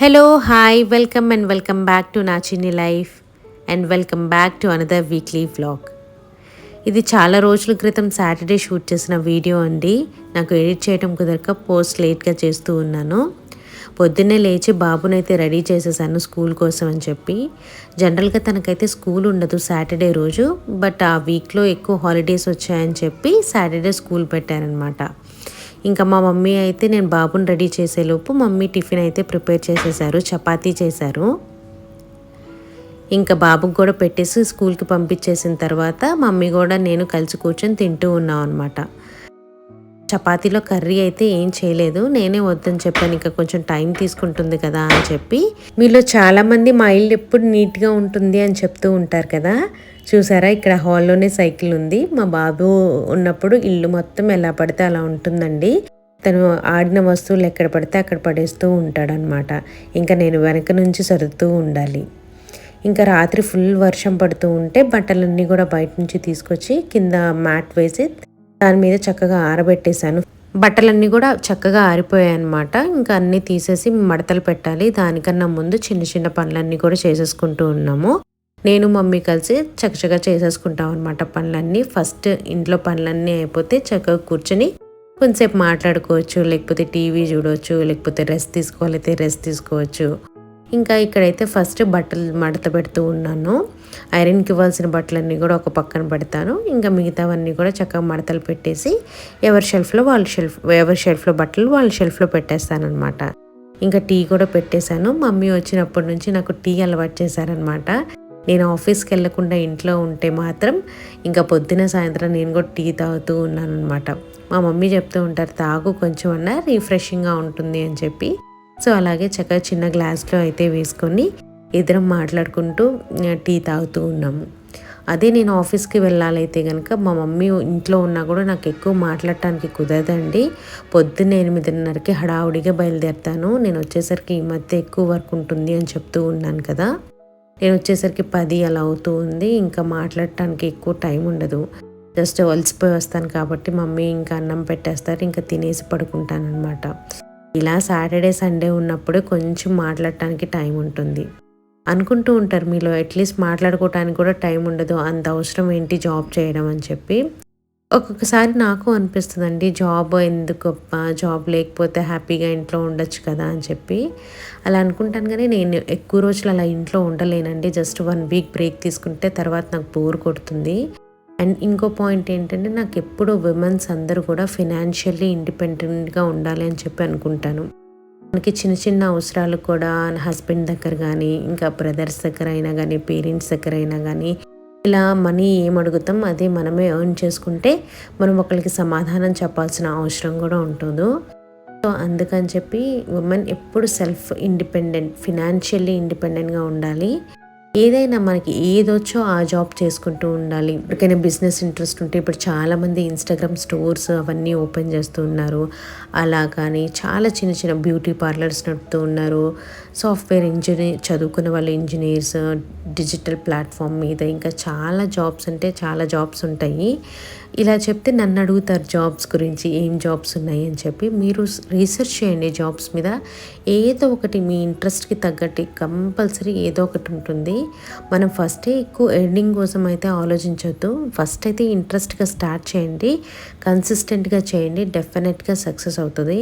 Hello hi welcome and welcome back to నా చిన్ని life and welcome back to another weekly vlog ఇది చాలా రోజుల క్రితం సాటర్డే షూట్ చేసిన వీడియో అండి. నాకు ఎడిట్ చేయడం కుదరక పోస్ట్ లేట్గా చేస్తూ ఉన్నాను. పొద్దున్నే లేచి బాబునైతే రెడీ చేసేసాను స్కూల్ కోసం అని చెప్పి. జనరల్గా తనకైతే స్కూల్ ఉండదు సాటర్డే రోజు బట్ ఆ వీక్లో ఎక్కువ హాలిడేస్ వచ్చాయని చెప్పి సాటర్డే స్కూల్ పెట్టారనమాట ఇంకా మా మమ్మీ అయితే నేను బాబుని రెడీ చేసేలోపు మమ్మీ టిఫిన్ అయితే ప్రిపేర్ చేసేసారు చపాతీ చేశారు. ఇంకా బాబుకి కూడా పెట్టేసి స్కూల్కి పంపించేసిన తర్వాత మమ్మీ కూడా నేను కలిసి కూర్చొని తింటూ ఉన్నాం అనమాట చపాతీలో కర్రీ అయితే ఏం చేయలేదు నేనే వద్దని చెప్పాను ఇంకా కొంచెం టైం తీసుకుంటుంది కదా అని చెప్పి. మీలో చాలామంది మా ఇల్లు ఎప్పుడు నీట్గా ఉంటుంది అని చెప్తూ ఉంటారు కదా చూసారా? ఇక్కడ హాల్లోనే సైకిల్ ఉంది. మా బాబు ఉన్నప్పుడు ఇల్లు మొత్తం ఎలా పడితే అలా ఉంటుందండి. తను ఆడిన వస్తువులు ఎక్కడ పడితే అక్కడ పడేస్తూ ఉంటాడనమాట ఇంకా నేను వెనక నుంచి సర్దుతూ ఉండాలి. ఇంకా రాత్రి ఫుల్ వర్షం పడుతూ ఉంటే బట్టలన్నీ కూడా బయట నుంచి తీసుకొచ్చి కింద మ్యాట్ వేసి దాని మీద చక్కగా ఆరబెట్టేశాను. బట్టలన్నీ కూడా చక్కగా ఆరిపోయాయి అనమాట ఇంకా అన్నీ తీసేసి మడతలు పెట్టాలి. దానికన్నా ముందు చిన్న చిన్న పనులన్నీ కూడా చేసేసుకుంటూ ఉన్నాము. నేను మమ్మీ కలిసి చక్కచక్క చేసేసుకుంటాం అనమాట పనులన్నీ. ఫస్ట్ ఇంట్లో పనులన్నీ అయిపోతే చక్కగా కూర్చొని కొంతసేపు మాట్లాడుకోవచ్చు లేకపోతే టీవీ చూడవచ్చు లేకపోతే రెస్ట్ తీసుకోవాలైతే రెస్ట్ తీసుకోవచ్చు. ఇంకా ఇక్కడైతే ఫస్ట్ బట్టలు మడత పెడుతూ ఉన్నాను. ఐరన్కి ఇవ్వాల్సిన బట్టలన్నీ కూడా ఒక పక్కన పెడతాను. ఇంకా మిగతావన్నీ కూడా చక్కగా మడతలు పెట్టేసి ఎవరి షెల్ఫ్లో వాళ్ళ షెల్ఫ్ ఎవరి షెల్ఫ్లో బట్టలు వాళ్ళ షెల్ఫ్లో పెట్టేస్తానమాట ఇంకా టీ కూడా పెట్టేశాను. మమ్మీ వచ్చినప్పటి నుంచి నాకు టీ అలవాటు చేశారనమాట నేను ఆఫీస్కి వెళ్ళకుండా ఇంట్లో ఉంటే మాత్రం ఇంకా పొద్దున సాయంత్రం నేను కూడా టీ తాగుతూ ఉన్నాను అనమాట మా మమ్మీ చెప్తూ ఉంటారు తాగు కొంచెం అన్నా రీఫ్రెషింగ్గా ఉంటుంది అని చెప్పి. సో అలాగే చక్కగా చిన్న గ్లాస్లో అయితే వేసుకొని ఇద్దరం మాట్లాడుకుంటూ టీ తాగుతూ ఉన్నాము అదే నేను ఆఫీస్కి వెళ్ళాలైతే కనుక మా మమ్మీ ఇంట్లో ఉన్నా కూడా నాకు ఎక్కువ మాట్లాడటానికి కుదరదండి. పొద్దున్న ఎనిమిదిన్నరకి హడావుడిగా బయలుదేరుతాను. నేను వచ్చేసరికి ఈ మధ్య ఎక్కువ వర్క్ ఉంటుంది అని చెప్తూ ఉన్నాను కదా. నేను వచ్చేసరికి పది అలా అవుతూ ఉంది. ఇంకా మాట్లాడటానికి ఎక్కువ టైం ఉండదు. జస్ట్ అలసిపోయి వస్తాను కాబట్టి మమ్మీ ఇంకా అన్నం పెట్టేస్తారు. ఇంకా తినేసి పడుకుంటానమాట ఇలా సాటర్డే సండే ఉన్నప్పుడే కొంచెం మాట్లాడటానికి టైం ఉంటుంది. అనుకుంటూ ఉంటారు మీలో అట్లీస్ట్ మాట్లాడుకోవటానికి కూడా టైం ఉండదు. అంత అవసరం ఏంటి జాబ్ చేయడం అని చెప్పి. ఒక్కొక్కసారి నాకు అనిపిస్తుందండి జాబ్ ఎందుకు గొప్ప జాబ్ లేకపోతే హ్యాపీగా ఇంట్లో ఉండొచ్చు కదా అని చెప్పి. అలా అనుకుంటాను కానీ నేను ఎక్కువ రోజులు అలా ఇంట్లో ఉండలేనండి. జస్ట్ వన్ వీక్ బ్రేక్ తీసుకుంటే తర్వాత నాకు బోర్ కొడుతుంది. అండ్ ఇంకో పాయింట్ ఏంటంటే నాకు ఎప్పుడూ విమెన్స్ అందరూ కూడా ఫినాన్షియల్లీ ఇండిపెండెంట్గా ఉండాలి అని చెప్పి అనుకుంటాను. మనకి చిన్న చిన్న అవసరాలు కూడా హస్బెండ్ దగ్గర కానీ ఇంకా బ్రదర్స్ దగ్గర అయినా కానీ పేరెంట్స్ దగ్గర అయినా కానీ ఇలా మనీ ఏం అడుగుతాం అదే మనమే ఎర్న్ చేసుకుంటే మనం ఒకరికి సమాధానం చెప్పాల్సిన అవసరం కూడా ఉంటుందో. సో అందుకని చెప్పి ఉమెన్ ఎప్పుడు సెల్ఫ్ ఇండిపెండెంట్ ఫినాన్షియల్లీ ఇండిపెండెంట్గా ఉండాలి. ఏదైనా మనకి ఏదొచ్చో ఆ జాబ్ చేసుకుంటూ ఉండాలి. ఎప్పటికైనా బిజినెస్ ఇంట్రెస్ట్ ఉంటే ఇప్పుడు చాలామంది ఇన్స్టాగ్రామ్ స్టోర్స్ అవన్నీ ఓపెన్ చేస్తూ ఉన్నారు. అలా కానీ చాలా చిన్న చిన్న బ్యూటీ పార్లర్స్ నడుపుతూ ఉన్నారు. సాఫ్ట్వేర్ ఇంజనీర్ చదువుకున్న వాళ్ళు ఇంజనీర్స్ డిజిటల్ ప్లాట్ఫామ్ మీద ఇంకా చాలా జాబ్స్ అంటే చాలా జాబ్స్ ఉంటాయి. ఇలా చెప్తే నన్ను అడుగుతారు జాబ్స్ గురించి ఏం జాబ్స్ ఉన్నాయి అని చెప్పి మీరు రీసెర్చ్ చేయండి జాబ్స్ మీద. ఏదో ఒకటి మీ ఇంట్రెస్ట్కి తగ్గట్టు కంపల్సరీ ఏదో ఒకటి ఉంటుంది. మనం ఫస్టే ఎక్కువ ఎర్నింగ్ కోసం అయితే ఆలోచించొద్దు. ఫస్ట్ అయితే ఇంట్రెస్ట్గా స్టార్ట్ చేయండి. కన్సిస్టెంట్గా చేయండి. డెఫినెట్గా సక్సెస్ అవుతుంది.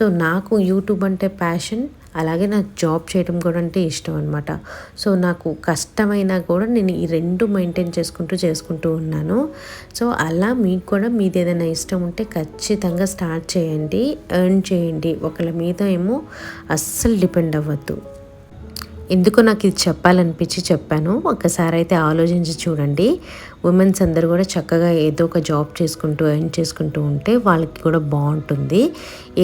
సో నాకు యూట్యూబ్ అంటే ప్యాషన్ అలాగే నాకు జాబ్ చేయడం కూడా అంటే ఇష్టం అనమాట సో నాకు కష్టమైనా కూడా నేను ఈ రెండు మెయింటైన్ చేసుకుంటూ చేసుకుంటూ ఉన్నాను. సో అలా మీకు కూడా మీది ఏదైనా ఇష్టం ఉంటే ఖచ్చితంగా స్టార్ట్ చేయండి. ఎర్న్ చేయండి. ఒకళ్ళ మీద ఏమో అస్సలు డిపెండ్ అవ్వద్దు. ఎందుకో నాకు ఇది చెప్పాలనిపించి చెప్పాను. ఒకసారి అయితే ఆలోచించి చూడండి. ఉమెన్స్ అందరూ కూడా చక్కగా ఏదో ఒక జాబ్ చేసుకుంటూ ఎర్న్ చేసుకుంటూ ఉంటే వాళ్ళకి కూడా బాగుంటుంది.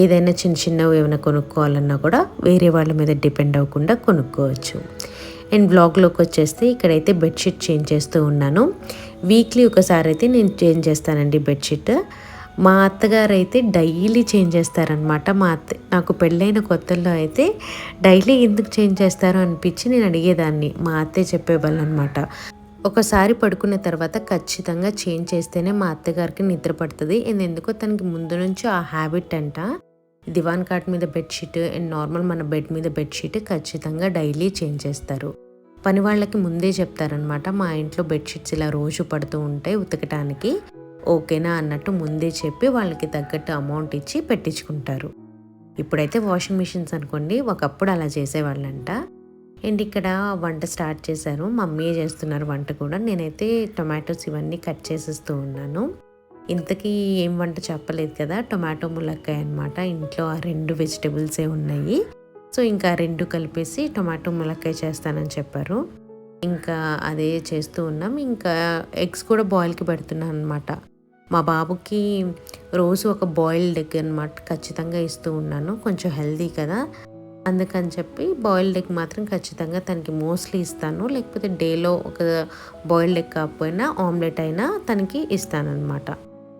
ఏదైనా చిన్న చిన్నవి ఏమైనా కొనుక్కోవాలన్నా కూడా వేరే వాళ్ళ మీద డిపెండ్ అవ్వకుండా కొనుక్కోవచ్చు. అండ్ బ్లాగ్లోకి వచ్చేస్తే ఇక్కడైతే బెడ్షీట్ చేంజ్ చేస్తూ ఉన్నాను. వీక్లీ ఒకసారి అయితే నేను చేంజ్ చేస్తానండి బెడ్షీట్ మా అత్తగారు అయితే డైలీ చేంజ్ చేస్తారనమాట మా అత్త నాకు పెళ్ళైన కొత్తల్లో అయితే డైలీ ఎందుకు చేంజ్ చేస్తారో అనిపించి నేను అడిగేదాన్ని. మా అత్తయ్య చెప్పేవాళ్ళు అనమాట ఒకసారి పడుకున్న తర్వాత ఖచ్చితంగా చేంజ్ చేస్తేనే మా అత్తగారికి నిద్ర పడుతుంది. ఎందుకో తనకి ముందు నుంచి ఆ హ్యాబిట్ అంట. దివాన్ కాట్ మీద బెడ్షీట్ అండ్ నార్మల్ మన బెడ్ మీద బెడ్షీట్ ఖచ్చితంగా డైలీ చేంజ్ చేస్తారు. పని వాళ్ళకి ముందే చెప్తారనమాట మా ఇంట్లో బెడ్షీట్స్ ఇలా రోజు పడుతూ ఉంటాయి ఉతకటానికి. ఓకేనా అన్నట్టు ముందే చెప్పి వాళ్ళకి తగ్గట్టు అమౌంట్ ఇచ్చి పెట్టించుకుంటారు. ఇప్పుడైతే వాషింగ్ మిషన్స్ అనుకోండి ఒకప్పుడు అలా చేసేవాళ్ళంట. అండ్ ఇక్కడ వంట స్టార్ట్ చేశారు మమ్మీ చేస్తున్నారు వంట కూడా. నేనైతే టొమాటోస్ ఇవన్నీ కట్ చేసేస్తూ ఉన్నాను. ఇంతకీ ఏం వంట చెప్పలేదు కదా టొమాటో ములక్కాయ అనమాట ఇంట్లో ఆ రెండు వెజిటబుల్సే ఉన్నాయి. సో ఇంకా రెండు కలిపేసి టొమాటో ములక్కాయ చేస్తానని చెప్పారు. ఇంకా అదే చేస్తూ ఉన్నాం. ఇంకా ఎగ్స్ కూడా బాయిల్కి పెడుతున్నాను అనమాట మా బాబుకి రోజు ఒక బాయిల్డ్ ఎగ్ అనమాట ఖచ్చితంగా ఇస్తూ ఉన్నాను. కొంచెం హెల్దీ కదా. అందుకని చెప్పి బాయిల్డ్ ఎగ్ మాత్రం ఖచ్చితంగా తనకి మోస్ట్లీ ఇస్తాను. లేకపోతే డేలో ఒక బాయిల్డ్ ఎగ్ కాకపోయినా ఆమ్లెట్ అయినా తనకి ఇస్తానన్నమాట.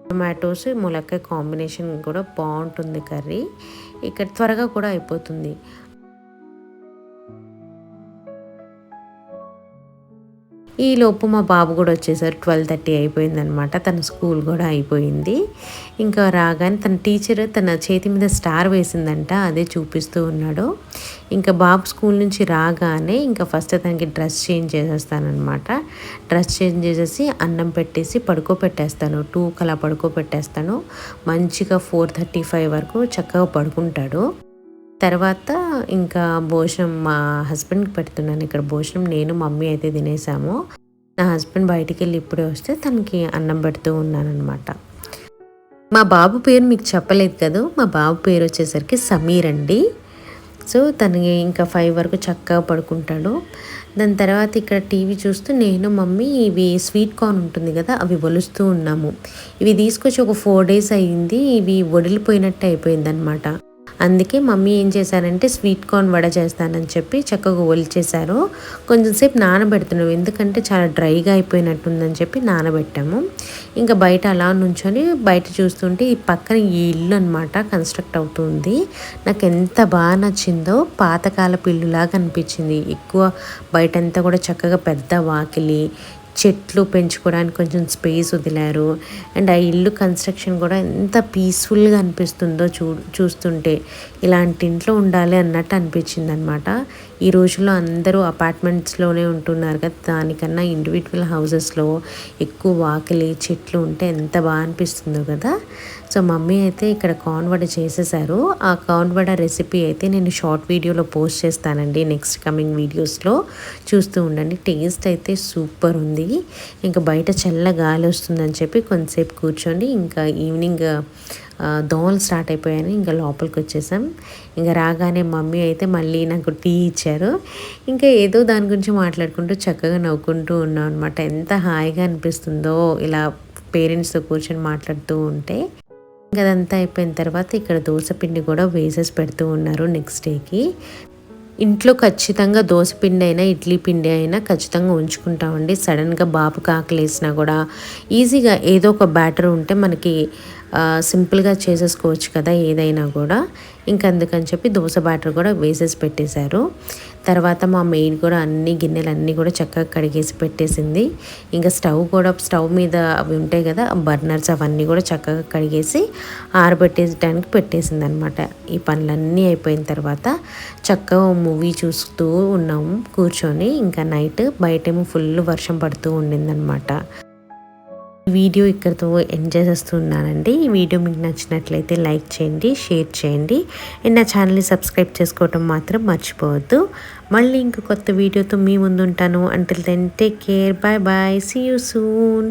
టొమాటోస్ ములక్కాయ కాంబినేషన్ కూడా బాగుంటుంది కర్రీ. ఇక్కడ త్వరగా కూడా అయిపోతుంది. ఈ లోపు మా బాబు కూడా వచ్చేసారు. ట్వెల్వ్ థర్టీ అయిపోయిందనమాట తన స్కూల్ కూడా అయిపోయింది. ఇంకా రాగానే తన టీచర్ తన చేతి మీద స్టార్ వేసిందంట. అదే చూపిస్తూ ఉన్నాడు. ఇంకా బాబు స్కూల్ నుంచి రాగానే ఇంకా ఫస్ట్ తనకి డ్రెస్ చేంజ్ చేసేస్తానమాట డ్రెస్ చేంజ్ చేసేసి అన్నం పెట్టేసి పడుకోబెట్టేస్తాను. టూ కలా పడుకోబెట్టేస్తాను. మంచిగా ఫోర్ థర్టీ ఫైవ్ వరకు చక్కగా పడుకుంటాడు. తర్వాత ఇంకా భోజనం మా హస్బెండ్కి పెడుతున్నాను. ఇక్కడ భోజనం నేను మమ్మీ అయితే తినేసాము. నా హస్బెండ్ బయటికి వెళ్ళి ఇప్పుడే వస్తే తనకి అన్నం పెడుతూ ఉన్నాను అనమాట మా బాబు పేరు మీకు చెప్పలేదు కదా? మా బాబు పేరు వచ్చేసరికి సమీర్ అండి. సో తనకి ఇంకా ఫైవ్ వరకు చక్కగా పడుకుంటాడు. దాని తర్వాత ఇక్కడ టీవీ చూస్తూ నేను మమ్మీ ఇవి స్వీట్ కార్న్ ఉంటుంది కదా అవి వలుస్తూ ఉన్నాము. ఇవి తీసుకొచ్చి ఒక ఫోర్ డేస్ అయ్యింది ఇవి వడిలిపోయినట్టు అయిపోయింది అనమాట అందుకే మమ్మీ ఏం చేశారంటే స్వీట్ కార్న్ వడ చేస్తానని చెప్పి చక్కగా ఒలిచేశారు. కొంచెం సేపు నానబెడుతున్నాం. ఎందుకంటే చాలా డ్రైగా అయిపోయినట్టుందని చెప్పి నానబెట్టాము. ఇంకా బయట అలా నుంచొని బయట చూస్తుంటే ఈ పక్కన ఈ ఇల్లు అనమాట కన్స్ట్రక్ట్ అవుతుంది. నాకు ఎంత బాగా నచ్చిందో పాతకాల పిల్లులాగా అనిపించింది. ఎక్కువ బయటంతా కూడా చక్కగా పెద్ద వాకిలి చెట్లు పెంచుకోవడానికి కొంచెం స్పేస్ వదిలారు. అండ్ ఆ ఇల్లు కన్స్ట్రక్షన్ కూడా ఎంత పీస్ఫుల్గా అనిపిస్తుందో చూ చూస్తుంటే ఇలాంటి ఇంట్లో ఉండాలి అన్నట్టు అనిపించింది అనమాట ఈ రోజుల్లో అందరూ అపార్ట్మెంట్స్లోనే ఉంటున్నారు కదా. దానికన్నా ఇండివిజువల్ హౌసెస్లో ఎక్కువ వాకిలి చెట్లు ఉంటే ఎంత బాగా అనిపిస్తుందో కదా. సో మమ్మీ అయితే ఇక్కడ కార్న్ వడ చేసేసారు. ఆ కార్న్ వడ రెసిపీ అయితే నేను షార్ట్ వీడియోలో పోస్ట్ చేస్తానండి. నెక్స్ట్ కమింగ్ వీడియోస్లో చూస్తూ ఉండండి. టేస్ట్ అయితే సూపర్ ఉంది. ఇంకా బయట చల్ల గాలి వస్తుందని చెప్పి కొంతసేపు కూర్చోండి. ఇంకా ఈవినింగ్ దోమలు స్టార్ట్ అయిపోయాను ఇంకా లోపలికి వచ్చేసాం. ఇంకా రాగానే మమ్మీ అయితే మళ్ళీ నాకు టీ ఇచ్చారు. ఇంకా ఏదో దాని గురించి మాట్లాడుకుంటూ చక్కగా నవ్వుకుంటూ ఉన్నాం అనమాట ఎంత హాయిగా అనిపిస్తుందో ఇలా పేరెంట్స్తో కూర్చొని మాట్లాడుతూ ఉంటే. ఇంకా అదంతా అయిపోయిన తర్వాత ఇక్కడ దోశ పిండి కూడా వేసేసి పెడుతూ ఉన్నారు నెక్స్ట్ డేకి. ఇంట్లో ఖచ్చితంగా దోశ పిండి అయినా ఇడ్లీ పిండి అయినా ఖచ్చితంగా ఉంచుకుంటామండి. సడన్గా బాబు కాకలేసినా కూడా ఈజీగా ఏదో ఒక బ్యాటర్ ఉంటే మనకి సింపుల్గా చేసేసుకోవచ్చు కదా ఏదైనా కూడా. ఇంకా అందుకని చెప్పి దోశ బ్యాటర్ కూడా వేసేసి పెట్టేశారు. తర్వాత మా మెయిడ్ కూడా అన్ని గిన్నెలు అన్నీ కూడా చక్కగా కడిగేసి పెట్టేసింది. ఇంకా స్టవ్ కూడా స్టవ్ మీద అవి ఉంటాయి కదా బర్నర్స్ అవన్నీ కూడా చక్కగా కడిగేసి ఆరబెట్టేయడానికి పెట్టేసింది అనమాట ఈ పనులన్నీ అయిపోయిన తర్వాత చక్కగా మూవీ చూస్తూ ఉన్నాము కూర్చొని. ఇంకా నైట్ బయటేమో ఫుల్ వర్షం పడుతూ ఉండిందనమాట. వీడియో ఇక్కడితో ఎండ్ చేసేస్తున్నానండి. ఈ వీడియో మీకు నచ్చినట్లయితే లైక్ చేయండి షేర్ చేయండి. అండ్ నా ఛానల్ని సబ్స్క్రైబ్ చేసుకోవటం మాత్రం మర్చిపోవద్దు. మళ్ళీ ఇంకో కొత్త వీడియోతో మీ ముందు ఉంటాను until then take care. Bye bye. See you soon